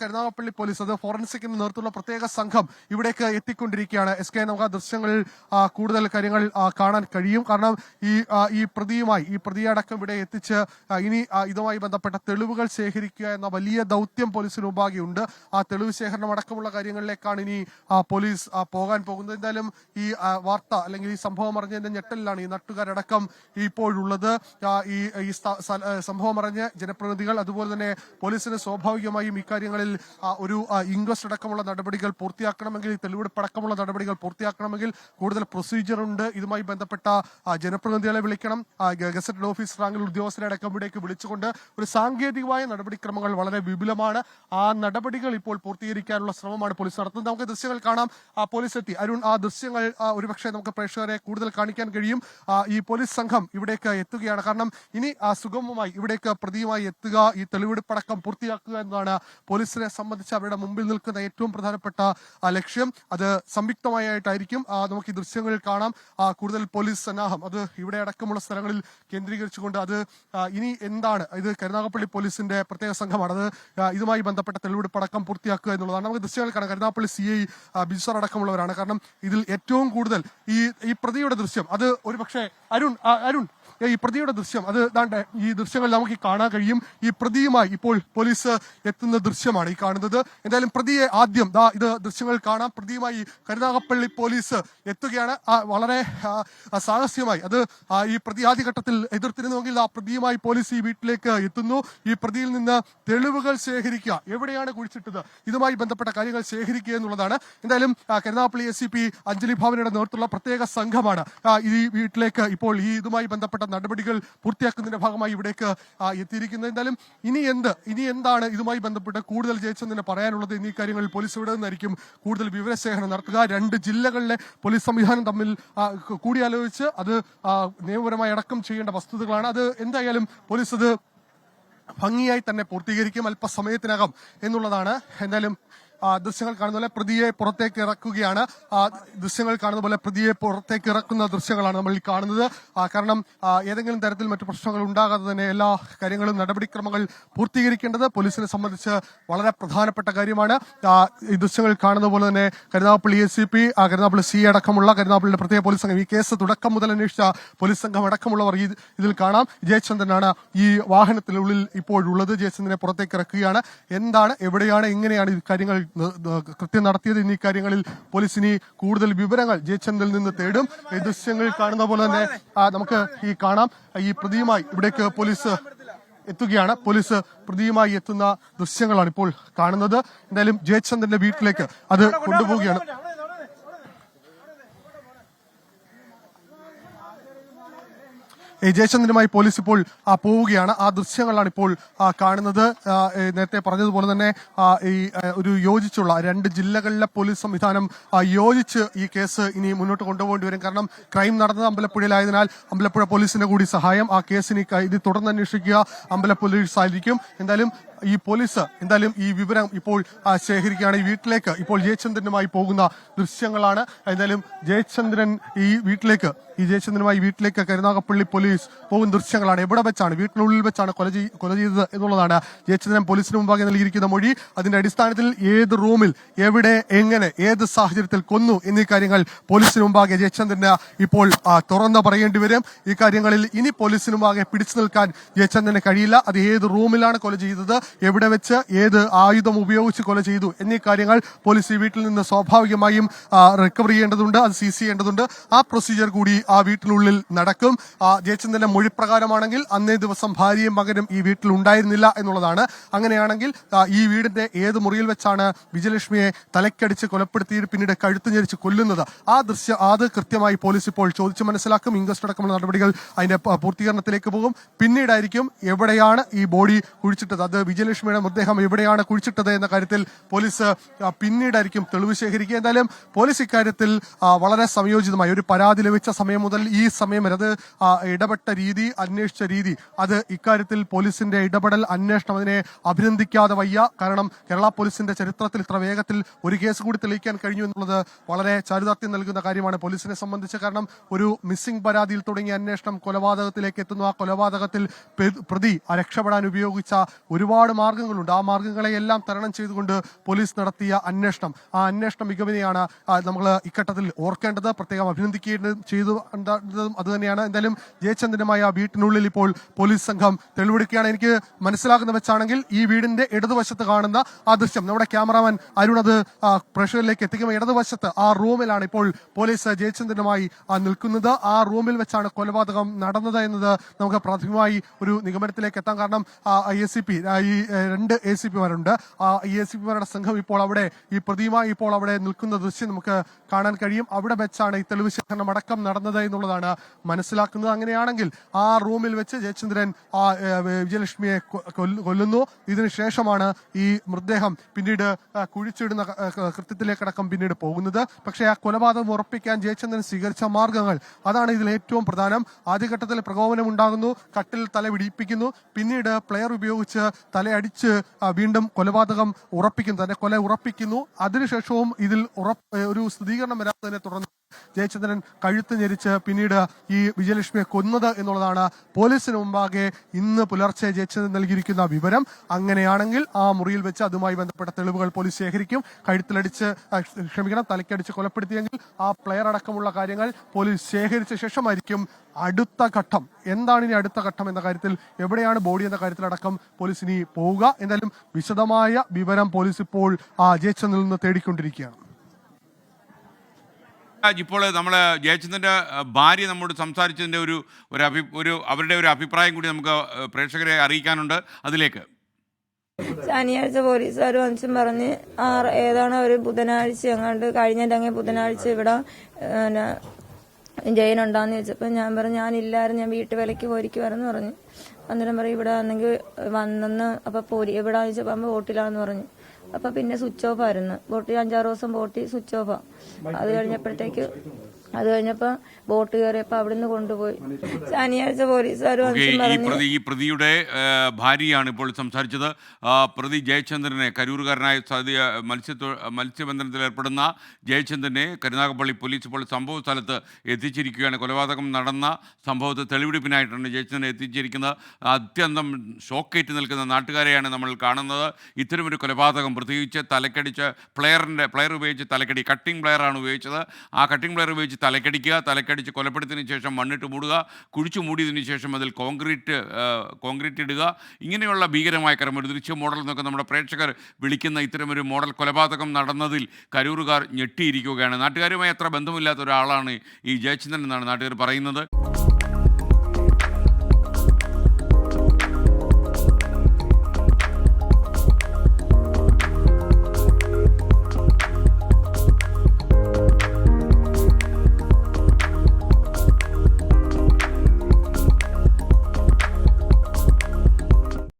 Karunagappally police അത് ഫോറൻസിക്കിന് നേതൃത്വമുള്ള പ്രത്യേക സംഘം ഇവിടേക്ക് എത്തിക്കൊണ്ടിരിക്കുകയാണ്. എസ് കെ നമുക്ക് ആ ദൃശ്യങ്ങളിൽ കൂടുതൽ കാര്യങ്ങൾ കാണാൻ കഴിയും. കാരണം ഈ ഈ പ്രതിയുമായി ഈ പ്രതിയെ അടക്കം ഇവിടെ എത്തിച്ച് ഇനി ഇതുമായി ബന്ധപ്പെട്ട തെളിവുകൾ ശേഖരിക്കുക എന്ന വലിയ ദൗത്യം പോലീസിന് മുമ്പാകെയുണ്ട്. ആ തെളിവ് ശേഖരണം അടക്കമുള്ള കാര്യങ്ങളിലേക്കാണ് ഇനി പോലീസ് പോകാൻ പോകുന്നത്. എന്തായാലും ഈ വാർത്ത അല്ലെങ്കിൽ ഈ സംഭവം അറിഞ്ഞതിന്റെ ഞെട്ടലിലാണ് ഈ നാട്ടുകാരടക്കം ഇപ്പോഴുള്ളത്. ഈ സംഭവം അറിഞ്ഞ് ജനപ്രതിനിധികൾ അതുപോലെ തന്നെ പോലീസിന് സ്വാഭാവികമായും ഇക്കാര്യങ്ങളിൽ ആ, ഒരു ഇൻക്വസ്റ്റ് അടക്കമുള്ള നടപടികൾ പൂർത്തിയാക്കണമെങ്കിൽ തെളിവെടുപ്പ് അടക്കമുള്ള നടപടികൾ പൂർത്തിയാക്കണമെങ്കിൽ കൂടുതൽ പ്രൊസീജിയർ ഉണ്ട്. ഇതുമായി ബന്ധപ്പെട്ട ജനപ്രതിനിധികളെ വിളിക്കണം. ഗസറ്റഡ് ഓഫീസ് റാങ്കിൽ ഉദ്യോഗസ്ഥരെ അടക്കം ഇവിടേക്ക് വിളിച്ചുകൊണ്ട് ഒരു സാങ്കേതികമായ നടപടിക്രമങ്ങൾ വളരെ വിപുലമാണ്. ആ നടപടികൾ ഇപ്പോൾ പൂർത്തീകരിക്കാനുള്ള ശ്രമമാണ് പോലീസ് നടത്തുന്നത്. നമുക്ക് ദൃശ്യങ്ങൾ കാണാം. ആ പോലീസ് എത്തി. അരുൺ ആ ദൃശ്യങ്ങൾ ഒരുപക്ഷെ നമുക്ക് പ്രേക്ഷകരെ കൂടുതൽ കാണിക്കാൻ കഴിയും. ഈ പോലീസ് സംഘം ഇവിടേക്ക് എത്തുകയാണ്. കാരണം ഇനി സുഗമമായി ഇവിടേക്ക് പ്രതിയുമായി എത്തുക ഈ തെളിവെടുപ്പടക്കം പൂർത്തിയാക്കുക എന്നതാണ് പോലീസിനെ സംബന്ധിച്ച് അവരുടെ മുമ്പിൽ നിൽക്കുന്ന ഏറ്റവും പ്രധാനപ്പെട്ട ലക്ഷ്യം. അത് സംയുക്തമായിട്ടായിരിക്കും. നമുക്ക് ഈ ദൃശ്യങ്ങളിൽ കാണാം. കൂടുതൽ പോലീസ് സന്നാഹം. അത് ഇവിടെ അടക്കമുള്ള സ്ഥലങ്ങളിൽ കേന്ദ്രീകരിച്ചുകൊണ്ട് അത് ഇനി എന്താണ്? ഇത് കരുനാഗപ്പള്ളി പോലീസിന്റെ പ്രത്യേക സംഘമാണ്. അത് ഇതുമായി ബന്ധപ്പെട്ട തെളിവെടുപ്പ് അടക്കം പൂർത്തിയാക്കുക എന്നുള്ളതാണ്. നമുക്ക് ദൃശ്യങ്ങൾ കാണാം. കരുനാഗപ്പള്ളി സി ഐ ബിജുസാർ അടക്കമുള്ളവരാണ്. കാരണം ഇതിൽ ഏറ്റവും കൂടുതൽ ഈ ഈ പ്രതിയുടെ ദൃശ്യം. അത് ഒരുപക്ഷെ അരുൺ അരുൺ ഈ പ്രതിയുടെ ദൃശ്യം അത് ദാണ്ടെ ഈ ദൃശ്യങ്ങൾ നമുക്ക് കാണാൻ കഴിയും. ഈ പ്രതിയുമായി ഇപ്പോൾ പോലീസ് എത്തുന്ന ദൃശ്യമാണ് ഈ കാണുന്നത്. എന്തായാലും പ്രതിയെ ആദ്യം ദാ ഇത് ദൃശ്യങ്ങൾ കാണാം. പ്രതിയുമായി കരുനാഗപ്പള്ളി പോലീസ് എത്തുകയാണ്. വളരെ സാഹസ്യമായി. അത് ഈ പ്രതി ആദ്യഘട്ടത്തിൽ എതിർത്തിരുന്നുവെങ്കിൽ ആ പ്രതിയുമായി പോലീസ് ഈ വീട്ടിലേക്ക് എത്തുന്നു. ഈ പ്രതിയിൽ നിന്ന് തെളിവുകൾ ശേഖരിക്കുക. എവിടെയാണ് കുഴിച്ചിട്ടത്? ഇതുമായി ബന്ധപ്പെട്ട കാര്യങ്ങൾ ശേഖരിക്കുക എന്നുള്ളതാണ്. എന്തായാലും Karunagappally S C P Anjali ഭവനയുടെ നേതൃത്വമുള്ള പ്രത്യേക സംഘമാണ് ഈ വീട്ടിലേക്ക് ഇപ്പോൾ ഈ ഇതുമായി ബന്ധപ്പെട്ട നടപടികൾ പൂർത്തിയാക്കുന്നതിന്റെ ഭാഗമായി ഇവിടേക്ക് എത്തിയിരിക്കുന്നത്. എന്തായാലും ഇനി എന്ത് ഇനി എന്താണ് ഇതുമായി ബന്ധപ്പെട്ട് കൂടുതൽ ജയിച്ചെന്ന് പറയാനുള്ളത് എന്നീ കാര്യങ്ങളിൽ പോലീസ് ഇവിടെ നിന്നായിരിക്കും കൂടുതൽ വിവരശേഖരണം നടത്തുക. രണ്ട് ജില്ലകളിലെ പോലീസ് സംവിധാനം തമ്മിൽ കൂടിയാലോചിച്ച് അത് നിയമപരമായി അടക്കം ചെയ്യേണ്ട വസ്തുതകളാണ്. അത് എന്തായാലും പോലീസ് അത് ഭംഗിയായി തന്നെ പൂർത്തീകരിക്കും അല്പസമയത്തിനകം എന്നുള്ളതാണ്. എന്തായാലും ദൃശ്യങ്ങൾ കാണുന്ന പോലെ പ്രതിയെ പുറത്തേക്ക് ഇറക്കുകയാണ്. ദൃശ്യങ്ങൾ കാണുന്ന പോലെ പ്രതിയെ പുറത്തേക്ക് ഇറക്കുന്ന ദൃശ്യങ്ങളാണ് നമ്മൾ കാണുന്നത്. കാരണം ഏതെങ്കിലും തരത്തിൽ മറ്റു പ്രശ്നങ്ങൾ ഉണ്ടാകാതെ തന്നെ എല്ലാ കാര്യങ്ങളും നടപടിക്രമങ്ങൾ പൂർത്തീകരിക്കേണ്ടത് പോലീസിനെ സംബന്ധിച്ച് വളരെ പ്രധാനപ്പെട്ട കാര്യമാണ്. ഈ ദൃശ്യങ്ങൾ കാണുന്ന പോലെ തന്നെ Karunagappally A C P Karunagappally C അടക്കമുള്ള കരുനാഗപ്പള്ളിയുടെ പ്രത്യേക പോലീസ് സംഘം ഈ കേസ് തുടക്കം മുതൽ അന്വേഷിച്ച പോലീസ് സംഘം അടക്കമുള്ളവർ ഈ ഇതിൽ കാണാം. ജയചന്ദ്രനാണ് ഈ വാഹനത്തിനുള്ളിൽ ഇപ്പോഴുള്ളത്. ജയചന്ദ്രനെ പുറത്തേക്ക് ഇറക്കുകയാണ്. എന്താണ് എവിടെയാണ് എങ്ങനെയാണ് ഈ കാര്യങ്ങൾ കൃത്യം നടത്തിയത് എന്നീ കാര്യങ്ങളിൽ പോലീസ് ഇനി കൂടുതൽ വിവരങ്ങൾ ജയചന്ദ്രനിൽ നിന്ന് തേടും. ദൃശ്യങ്ങളിൽ കാണുന്ന പോലെ തന്നെ നമുക്ക് ഈ കാണാം. ഈ പ്രതിയുമായി ഇവിടേക്ക് പോലീസ് എത്തുകയാണ്. പോലീസ് പ്രതിയുമായി എത്തുന്ന ദൃശ്യങ്ങളാണ് ഇപ്പോൾ കാണുന്നത്. എന്തായാലും ജയചന്ദ്രന്റെ വീട്ടിലേക്ക് അത് കൊണ്ടുപോവുകയാണ് ഈ ജയചന്ദ്രനുമായി പോലീസ് ഇപ്പോൾ പോവുകയാണ്. ആ ദൃശ്യങ്ങളാണ് ഇപ്പോൾ കാണുന്നത്. നേരത്തെ പറഞ്ഞതുപോലെ തന്നെ ഈ ഒരു യോജിച്ചുള്ള രണ്ട് ജില്ലകളിലെ പോലീസ് സംവിധാനം യോജിച്ച് ഈ കേസ് ഇനി മുന്നോട്ട് കൊണ്ടുപോകേണ്ടി വരും. കാരണം ക്രൈം നടന്നത് അമ്പലപ്പുഴയിലായതിനാൽ അമ്പലപ്പുഴ പോലീസിന്റെ കൂടി സഹായം ആ കേസിന് ഇത് തുടർന്ന് അന്വേഷിക്കുക പോലീസ് ആയിരിക്കും എന്തായാലും ഈ പോലീസ് എന്തായാലും ഈ വിവരം ഇപ്പോൾ ശേഖരിക്കുകയാണ്. ഈ വീട്ടിലേക്ക് ഇപ്പോൾ ജയചന്ദ്രനുമായി പോകുന്ന ദൃശ്യങ്ങളാണ്. എന്തായാലും ജയചന്ദ്രൻ ഈ വീട്ടിലേക്ക് ഈ ജയചന്ദ്രനുമായി വീട്ടിലേക്ക് കരുനാഗപ്പള്ളി പോലീസ് പോകുന്ന ദൃശ്യങ്ങളാണ്. എവിടെ വെച്ചാണ്? വീട്ടിനുള്ളിൽ വെച്ചാണ് കൊല കൊല ചെയ്തത് എന്നുള്ളതാണ് ജയചന്ദ്രൻ പോലീസിന് മുമ്പാകെ നൽകിയിരിക്കുന്ന മൊഴി. അതിന്റെ അടിസ്ഥാനത്തിൽ ഏത് റൂമിൽ എവിടെ എങ്ങനെ ഏത് സാഹചര്യത്തിൽ കൊന്നു എന്നീ കാര്യങ്ങൾ പോലീസിന് മുമ്പാകെ ജയചന്ദ്രന് ഇപ്പോൾ തുറന്നു പറയേണ്ടി വരും. ഈ കാര്യങ്ങളിൽ ഇനി പോലീസിന് മുമ്പാകെ പിടിച്ചു നിൽക്കാൻ ജയചന്ദ്രന് കഴിയില്ല. അത് ഏത് റൂമിലാണ് കൊല ചെയ്തത്? എവിടെ വെച്ച് ഏത് ആയുധം ഉപയോഗിച്ച് കൊല ചെയ്തു എന്നീ കാര്യങ്ങൾ പോലീസ് ഈ വീട്ടിൽ നിന്ന് സ്വാഭാവികമായും റിക്കവർ ചെയ്യേണ്ടതുണ്ട് അത് സീസ് ചെയ്യേണ്ടതുണ്ട്. ആ പ്രൊസീജിയർ കൂടി ആ വീട്ടിനുള്ളിൽ നടക്കും. ജയചന്ദ്രന്റെ മൊഴി പ്രകാരമാണെങ്കിൽ അന്നേ ദിവസം ഭാര്യയും മകനും ഈ വീട്ടിൽ ഉണ്ടായിരുന്നില്ല എന്നുള്ളതാണ്. അങ്ങനെയാണെങ്കിൽ ഈ വീടിന്റെ ഏത് മുറിയിൽ വെച്ചാണ് വിജയലക്ഷ്മിയെ തലക്കടിച്ച് കൊലപ്പെടുത്തിയിട്ട് പിന്നീട് കഴുത്ത് ഞെരിച്ച് കൊല്ലുന്നത്? ആ ദൃശ്യം അത് കൃത്യമായി പോലീസ് ഇപ്പോൾ ചോദിച്ചു മനസ്സിലാക്കും. ഇൻക്വസ്റ്റ് അടക്കമുള്ള നടപടികൾ അതിന്റെ പൂർത്തീകരണത്തിലേക്ക് പോകും. പിന്നീടായിരിക്കും എവിടെയാണ് ഈ ബോഡി കുഴിച്ചിട്ടത്? അത് വിജയലക്ഷ്മിയുടെ മൃതദേഹം എവിടെയാണ് കുഴിച്ചിട്ടത് എന്ന കാര്യത്തിൽ പോലീസ് പിന്നീടായിരിക്കും തെളിവ് ശേഖരിക്കുക. എന്തായാലും പോലീസ് ഇക്കാര്യത്തിൽ വളരെ സംയോജിതമായി ഒരു പരാതി ലഭിച്ച സമയം മുതൽ ഈ സമയം വരെ അത് ഇടപെട്ട രീതി അന്വേഷിച്ച രീതി അത് ഇക്കാര്യത്തിൽ പോലീസിന്റെ ഇടപെടൽ അന്വേഷണം അതിനെ അഭിനന്ദിക്കാതെ വയ്യ. കാരണം കേരള പോലീസിന്റെ ചരിത്രത്തിൽ ഇത്ര വേഗത്തിൽ ഒരു കേസ് കൂടി തെളിയിക്കാൻ കഴിഞ്ഞു എന്നുള്ളത് വളരെ ചാരിതാർത്ഥ്യം നൽകുന്ന കാര്യമാണ് പോലീസിനെ സംബന്ധിച്ച്. കാരണം ഒരു മിസ്സിംഗ് പരാതിയിൽ തുടങ്ങിയ അന്വേഷണം കൊലപാതകത്തിലേക്ക് എത്തുന്നു. ആ കൊലപാതകത്തിൽ പ്രതി രക്ഷപ്പെടാൻ ഉപയോഗിച്ച ഒരുപാട് ഒരുപാട് മാർഗങ്ങളുണ്ട്. ആ മാർഗങ്ങളെ എല്ലാം തരണം ചെയ്തുകൊണ്ട് പോലീസ് നടത്തിയ അന്വേഷണം. ആ അന്വേഷണ മികവിനെയാണ് നമ്മൾ ഇക്കട്ടത്തിൽ ഓർക്കേണ്ടത്. പ്രത്യേകം അഭിനന്ദിക്കേണ്ടതും ചെയ്തു അത് തന്നെയാണ്. എന്തായാലും ജയചന്ദ്രനുമായ വീട്ടിനുള്ളിൽ ഇപ്പോൾ പോലീസ് സംഘം തെളിവെടുക്കുകയാണ്. എനിക്ക് മനസ്സിലാക്കുന്ന വെച്ചാണെങ്കിൽ ഈ വീടിന്റെ ഇടതുവശത്ത് കാണുന്ന ആ ദൃശ്യം. നമ്മുടെ ക്യാമറാമാൻ അരുൺ അത് പ്രഷറിലേക്ക് എത്തിക്കുമ്പോൾ ഇടതുവശത്ത് ആ റൂമിലാണ് ഇപ്പോൾ പോലീസ് ജയചന്ദ്രനുമായി ആ, നിൽക്കുന്നത്. ആ റൂമിൽ വെച്ചാണ് കൊലപാതകം നടന്നത് എന്നത് നമുക്ക് പ്രാഥമികമായി ഒരു നിഗമനത്തിലേക്ക് എത്താൻ കാരണം ഐ എസ് സി പി ഈ രണ്ട് എ സി പിമാരുണ്ട് ആ എ സി പിമാരുടെ സംഘം ഇപ്പോൾ അവിടെ ഈ പ്രതിമ ഇപ്പോൾ അവിടെ നിൽക്കുന്ന ദൃശ്യം നമുക്ക് കാണാൻ കഴിയും. അവിടെ വെച്ചാണ് ഈ തെളിവ് ശേഖരണം അടക്കം നടന്നത് എന്നുള്ളതാണ് മനസ്സിലാക്കുന്നത്. അങ്ങനെയാണെങ്കിൽ ആ റൂമിൽ വെച്ച് ജയചന്ദ്രൻ ആ വിജയലക്ഷ്മിയെ കൊല്ലുന്നു. ഇതിനുശേഷമാണ് ഈ മൃതദേഹം പിന്നീട് കുഴിച്ചിടുന്ന കൃത്യത്തിലേക്കടക്കം പിന്നീട് പോകുന്നത്. പക്ഷേ ആ കൊലപാതകം ഉറപ്പിക്കാൻ ജയചന്ദ്രൻ സ്വീകരിച്ച മാർഗങ്ങൾ അതാണ് ഇതിൽ ഏറ്റവും പ്രധാനം. ആദ്യഘട്ടത്തിൽ പ്രകോപനം ഉണ്ടാകുന്നു കട്ടിൽ തല പിടിപ്പിക്കുന്നു പിന്നീട് പ്ലെയർ ഉപയോഗിച്ച് തലയടിച്ച് ആ, വീണ്ടും കൊലപാതകം ഉറപ്പിക്കുന്നു. തന്നെ കൊല ഉറപ്പിക്കുന്നു. അതിനുശേഷവും ഇതിൽ ഒരു സ്ഥിരീകരണം വരാത്തതിനെ തുടർന്ന് ജയചന്ദ്രൻ കഴുത്ത് ഞെരിച്ച് പിന്നീട് ഈ വിജയലക്ഷ്മിയെ കൊന്നത് എന്നുള്ളതാണ് പോലീസിന് മുമ്പാകെ ഇന്ന് പുലർച്ചെ ജയചന്ദ്രൻ നൽകിയിരിക്കുന്ന വിവരം. അങ്ങനെയാണെങ്കിൽ ആ മുറിയിൽ വെച്ച് അതുമായി ബന്ധപ്പെട്ട തെളിവുകൾ പോലീസ് ശേഖരിക്കും. കഴുത്തിലടിച്ച് ക്ഷമിക്കണം തലയ്ക്കടിച്ച് കൊലപ്പെടുത്തിയെങ്കിൽ ആ പ്ലെയർ അടക്കമുള്ള കാര്യങ്ങൾ പോലീസ് ശേഖരിച്ച ശേഷമായിരിക്കും അടുത്ത ഘട്ടം. എന്താണ് ഇനി അടുത്ത ഘട്ടം എന്ന കാര്യത്തിൽ എവിടെയാണ് ബോഡി എന്ന കാര്യത്തിലടക്കം പോലീസ് ഇനി പോവുക? എന്തായാലും വിശദമായ വിവരം പോലീസ് ഇപ്പോൾ ആ ജയചന്ദ്രനിൽ നിന്ന് തേടിക്കൊണ്ടിരിക്കുകയാണ്. ഇപ്പോൾ നമ്മൾ ജയചന്ദ്രന്റെ ഭാര്യ നമ്മോട് സംസാരിച്ചതിന്റെ ഒരു ഒരു അഭി ഒരു അവരുടെ ഒരു അഭിപ്രായം കൂടി നമുക്ക് പ്രേക്ഷകരെ അറിയിക്കാനുണ്ട്. അതിലേക്ക്. ശനിയാഴ്ച പോലീസുകാർ വന്നിച്ചും പറഞ്ഞ് ആറ് ഏതാണ് ഒരു ബുധനാഴ്ച എങ്ങാണ്ട് കഴിഞ്ഞിട്ട് ബുധനാഴ്ച ഇവിടെ ജയിലുണ്ടാന്ന് ചോദിച്ചപ്പോൾ ഞാൻ പറഞ്ഞു ഞാനില്ലായിരുന്നു ഞാൻ വീട്ടു വിലക്ക് വരെന്ന് പറഞ്ഞു. അന്നേരം പറയും ഇവിടെ വന്നെങ്കിൽ വന്നെന്ന് അപ്പൊ പോരി എവിടെ ചോദിച്ചപ്പോൾ ബോട്ടിലാന്ന് പറഞ്ഞു. അപ്പൊ പിന്നെ സ്വിച്ച് ഓഫ് ആയിരുന്നു. ബോട്ടിൽ അഞ്ചാറ് ദിവസം ബോട്ടിൽ സ്വിച്ച് ഓഫാ അത് കഴിഞ്ഞപ്പോഴത്തേക്ക് അത് കഴിഞ്ഞപ്പോ ബോട്ട് കയറിയപ്പോ അവിടുന്ന് കൊണ്ടുപോയി. ശനിയാഴ്ച പോലീസുകാർ പ്രതി ഈ പ്രതിയുടെ ഭാര്യയാണ് ഇപ്പോൾ സംസാരിച്ചത്. പ്രതി ജയചന്ദ്രനെ കരൂർകാരനായ മത്സ്യബന്ധനത്തിൽ ഏർപ്പെടുന്ന ജയചന്ദ്രനെ കരുനാഗപ്പള്ളി പോലീസ് ഇപ്പോൾ സംഭവ സ്ഥലത്ത് എത്തിച്ചിരിക്കുകയാണ്. കൊലപാതകം നടന്ന സംഭവത്തെ തെളിവെടുപ്പിനായിട്ടാണ് ജയചന്ദ്രനെ എത്തിച്ചിരിക്കുന്നത്. അത്യന്തം ഷോക്കേറ്റ് നിൽക്കുന്ന നാട്ടുകാരെയാണ് നമ്മൾ കാണുന്നത്. ഇത്തരമൊരു കൊലപാതകം പ്രത്യേകിച്ച് തലക്കടിച്ച് പ്ലെയറിന്റെ പ്ലെയർ ഉപയോഗിച്ച് തലക്കടി കട്ടിംഗ് പ്ലെയറാണ് ഉപയോഗിച്ചത്. ആ കട്ടിംഗ് പ്ലെയർ ഉപയോഗിച്ച് തലക്കടിക്കുക തലക്കടിച്ച് കൊലപ്പെടുത്തിയതിന് ശേഷം മണ്ണിട്ട് മൂടുക കുഴിച്ചു മൂടിയതിന് ശേഷം അതിൽ കോൺക്രീറ്റ് കോൺക്രീറ്റ് ഇടുക. ഇങ്ങനെയുള്ള ഭീകരമായ ക്രമം ഒരു ദൃശ്യ മോഡൽ എന്നൊക്കെ നമ്മുടെ പ്രേക്ഷകർ വിളിക്കുന്ന ഇത്തരമൊരു മോഡൽ കൊലപാതകം നടന്നതിൽ കരൂറുകാർ ഞെട്ടിയിരിക്കുകയാണ്. നാട്ടുകാരുമായി അത്ര ബന്ധമില്ലാത്ത ഒരാളാണ് ഈ ജയചന്ദ്രൻ എന്നാണ് നാട്ടുകാർ പറയുന്നത്.